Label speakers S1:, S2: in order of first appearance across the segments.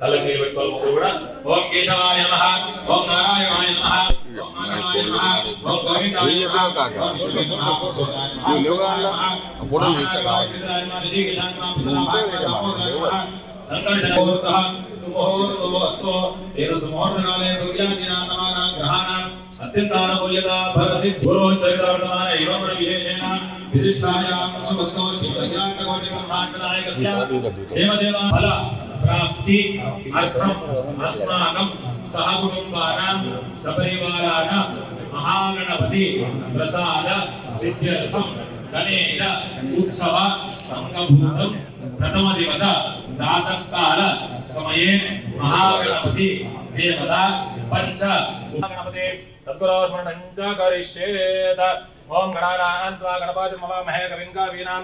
S1: శుభం ప్రసన్నవదనంతాయ సర్వవిఘ్నాభజాతయే అభీక్షితార్థ సిద్ధ్యర్థం పూజితోయస్రాదయే సర్వవిఘ్నహారస్తస్మై గణాధిపతయే నమః వక్రతుండాయ తలకి పెట్టుకోవాలి ముగ్గురు కూడా ఓం కేశవాయ నమః ఓం నారాయణాయ నమః ఓం నారాయణాయ నమః ఓం గోవిందాయ నమః ఓం విష్ణువే నమః ఓం శివాయ నమః
S2: నువ్వు లేవుగా అందులో? ఆ ఫోటోలు
S1: ఓం
S2: తీసావా?
S1: నారాయణాయ చిత్రాయ నమః శ్రీకృష్ణాయ నమః
S2: నువ్వు ఉంటే
S1: నమః
S2: వేయమా?
S1: నమః సంకర్షణముహూర్తః సుముహూర్తో అస్తు ఏన సుముహూర్తకాలే సూర్యాదీనాం గ్రహాణాం అత్యంతానుకూల్యత భరసిద్ధురోచ్చరితవర్తమాన ఏవం విశేషేణ విశిష్టాయాం సుభక్తో శ్రీ బహిరాంగకోటి బ్రహ్మాండనాయకస్య దేవదేవ ఫల ప్రాప్తి అర్థం అస్మాకం సహ కుటుంబానాం సపరివారాణం మహాగణపతి ప్రసాద సిద్ధ్యర్థం గణేశ ఉత్సవ అంగభూతం ప్రథమ దివస ప్రాతకాల సమయే మహాగణపతి దేవత పంచ గణపతి సద్గురోస్మరణం చ కరిష్యేత ఓం గణానాన్త్వా గణపతి మవామహే కవిం కవీనాం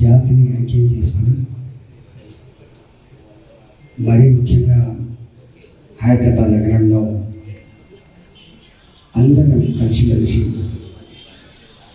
S3: జాతిని ఐక్యం చేసుకుని మరీ ముఖ్యంగా హైదరాబాద్ నగరంలో అందరం కలిసిమెలిసి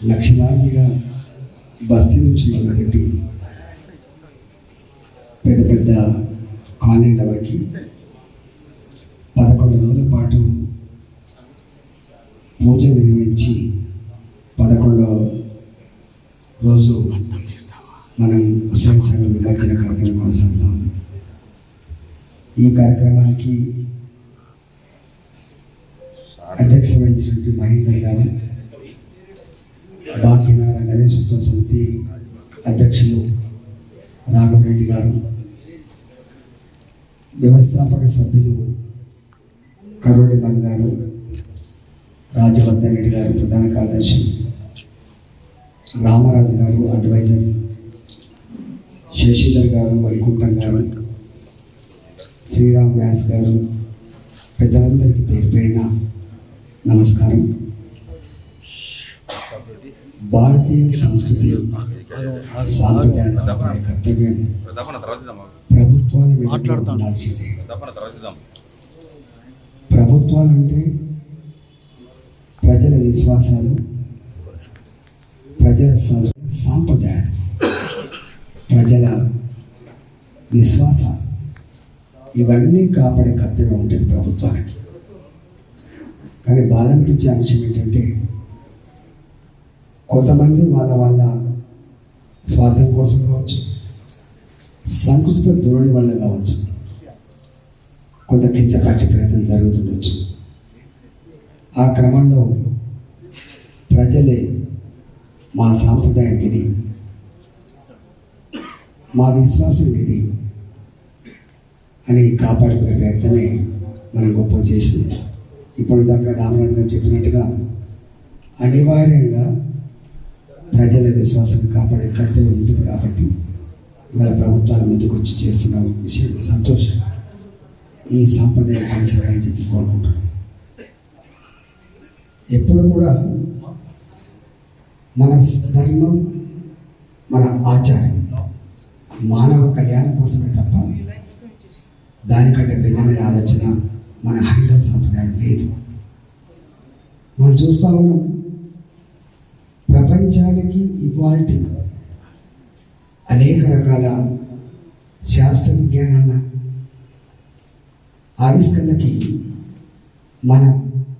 S3: లక్షలాదిగా బస్తీ నుంచి మొదలుపెట్టి పెద్ద పెద్ద కాలనీల వరకు పదకొండు రోజుల పాటు పూజలు కార్యక్రమం ఈ కార్యక్రమానికి అధ్యక్ష వహించినటువంటి మహేందర్ గారు భాగ్యనారాయణ గణేష్ ఉత్సవ సమితి అధ్యక్షులు రాఘవరెడ్డి గారు వ్యవస్థాపక సభ్యులు కరోడి మల్ గారు రాజవర్ధన్ రెడ్డి గారు ప్రధాన కార్యదర్శి రామరాజు గారు అడ్వైజర్ శశిధర్ గారు వైకుంఠం గారు శ్రీరామ్ వ్యాస్ గారు పెద్దలందరికీ పేరు పేరిన నమస్కారం. భారతీయ సంస్కృతి సాంప్రదాయ కర్తవ్యం ప్రభుత్వాలు ఉండాల్సిందే. ప్రభుత్వాలంటే ప్రజల విశ్వాసాలు ప్రజల సంస్కృతి సాంప్రదాయాలు. ప్రజల విశ్వాసం ఇవన్నీ కాపాడే కర్తవ్యం ఉంటుంది ప్రభుత్వాలకి. కానీ బాధ అనిపించే అంశం ఏంటంటే కొంతమంది వాళ్ళ వాళ్ళ స్వార్థం కోసం కావచ్చు సంకుచిత ధోరణి వల్ల కావచ్చు కొంత కించపరిచే ప్రయత్నం జరుగుతుండొచ్చు. ఆ క్రమంలో ప్రజలే మా సాంప్రదాయానికి ఇది. మా విశ్వాసం ఇది అని కాపాడుకునే ప్రయత్నమే మనం గొప్ప చేసింది ఇప్పుడు దాకా రామరాజు గారు చెప్పినట్టుగా అనివార్యంగా ప్రజల విశ్వాసాన్ని కాపాడే కర్తవ్యం ఉంటుంది కాబట్టి ఇవాళ ప్రభుత్వాలు ముందుకు వచ్చి చేస్తున్న విషయం సంతోషం. ఈ సాంప్రదాయం కొనసాగాలని చెప్పి కోరుకుంటాను ఎప్పుడు కూడా మన ధర్మం మన ఆచారం మానవ కళ్యాణం కోసమే తప్ప దానికంటే భిన్నమైన ఆలోచన మన హైందవ సాంప్రదాయం లేదు. మనం చూస్తా ఉన్నాం ప్రపంచానికి ఇవాల్టి అనేక రకాల శాస్త్ర విజ్ఞానాల ఆవిష్కరణకి మన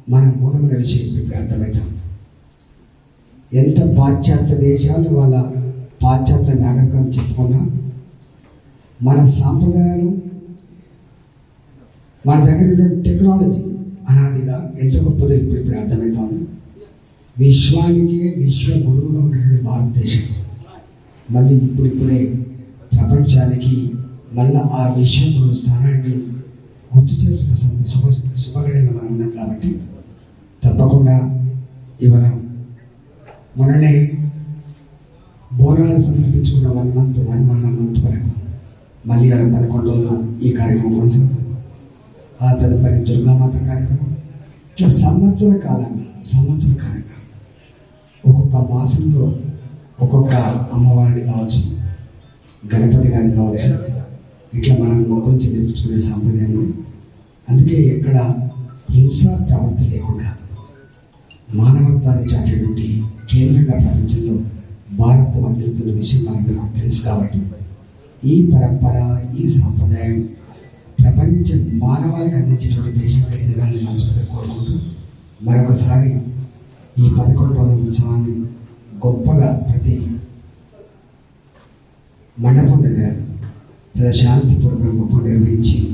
S3: మన మూలమైన విషయం ఇప్పుడు అర్థమవుతాం ఎంత పాశ్చాత్య దేశాలు వాళ్ళ పాశ్చాత్య నాగరికం చెప్పుకున్నా మన సాంప్రదాయాలు మన దగ్గర ఉన్నటువంటి టెక్నాలజీ అనాదిగా ఎంత గొప్పదో ఇప్పుడు ఇప్పుడు అర్థమవుతా ఉంది. విశ్వానికి విశ్వ గురువుగా ఉన్నటువంటి భారతదేశం. మళ్ళీ ఇప్పుడిప్పుడే ప్రపంచానికి మళ్ళా ఆ విశ్వ గురువు స్థానాన్ని గుర్తు చేసిన శుభ శుభగడిలో మనం ఉన్నాం కాబట్టి తప్పకుండా ఇవాళ మొన్ననే Bonalu సమర్పించుకున్న one month one one month వరకు మళ్ళీ అలా పదకొండు రోజులు ఈ కార్యక్రమం కొనసాగుతుంది. ఆ తదుపరి దుర్గామాత కార్యక్రమం. ఇట్లా సంవత్సర కాలంగా సంవత్సర కాలంగా ఒక్కొక్క మాసంలో ఒక్కొక్క అమ్మవారిని కావచ్చు గణపతి గారిని కావచ్చు ఇట్లా మనం మొక్కలు చెల్లించుకునే సాంప్రదాయం అందుకే ఎక్కడ హింసా ప్రవృత్తి లేకుండా మానవత్వాన్ని చాటేటువంటి కేంద్రంగా ప్రపంచంలో భారత్ వర్ధిల్తున్న విషయం మనకు తెలుసు కాబట్టి ఈ పరంపర ఈ సాంప్రదాయం ప్రపంచ మానవాళికి అందించేటువంటి దేశంగా ఎదగాలని మనస్ఫూర్తిగా కోరుకుంటూ మరొకసారి ఈ పదకొండు రోజుల ఉత్సవాన్ని గొప్పగా ప్రతి మండపం దగ్గర చాలా శాంతిపూర్వకంగా గొప్ప నిర్వహించి